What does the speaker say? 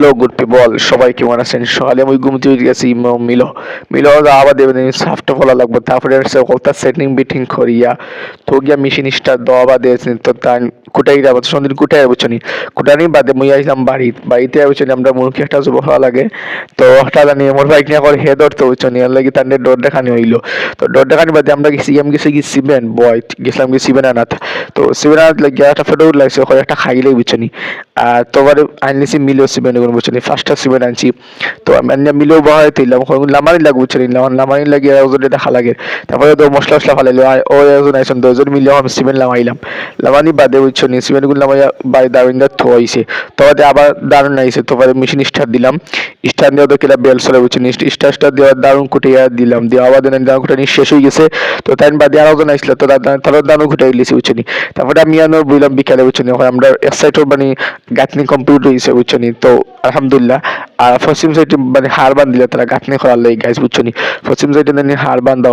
Hello good people সবাই কেমন আছেন? সকালে আমি ঘুমতে উঠে গেছি মিলো। মিলো আবার দেবেন সাফটা ফলা লাগবে। তারপরে কলতা সেটিং বিটিং করিয়া। তো গিয়া মেশিন স্টার্ট দেওয়া বা দিয়েছেন তো তাই কুটাই যাব সন্দিন কুটাই বুঝছনি কুটানি বাদে মুই আইলাম বাড়ি বাড়িতে বুঝছনি আমরা মুরগি একটা জব হওয়া লাগে। তো হঠাৎ জানি মোর বাইক নিয়ে করে হে ধরতে বুঝছনি আর লাগি তার ডর দেখানি হইল। তো ডর দেখানি বাদে আমরা গেছি, আমি গেছি কি সিবেন বয়, গেছিলাম কি সিবেন তো সিবেন লাগিয়া একটা ফটো লাগছে ওখানে একটা খাইলেই বুঝছনি আর তোমার আনলিছি মিলো সিমেন্টগুলো বুঝছেন ফার্স্টটা সিমেন্ট আনছি। তো আমি মিলো বহাই দিলাম লামারি লাগ বুঝছেন লামান লামারি লাগিয়ে ওজন দেখা লাগে। তারপরে তো মশলা মশলা ফালাইলো ও একজন আইসন দুজন মিলে আমি সিমেন্ট লামাইলাম। লামানি বাদে বুঝছেন সিমেন্টগুলো লামাইয়া বাড়ি দাবিন্দা থইছে তো বাদে আবার দারুণ আইছে তো বাদে মেশিন স্টার্ট দিলাম স্টার্ট দেওয়া তো কিলা বেল চলে বুঝছেন স্টার্ট স্টার্ট দেওয়া দারুণ কুটিয়া দিলাম। দিয়ে আবার দেন দারুণ কুটানি শেষ হয়ে গেছে। তো তাই বাদে আর একজন আইসলো তো তার দারুণ কুটাই লিছি বুঝছেন তারপরে আমি আনো বললাম, বিকালে বুঝছেন এখন আমরা এক সাইডের মানে গাঁথনি কমপ্লিট হয়েছে বুঝছনি তো আলহামদুলিল্লাহ, আর পশ্চিম সাইডে মানে হার বান দিলে তারা গাঁথনি করার লাগে গাইজ বুঝছনি পশ্চিম সাইডে হার বান দাও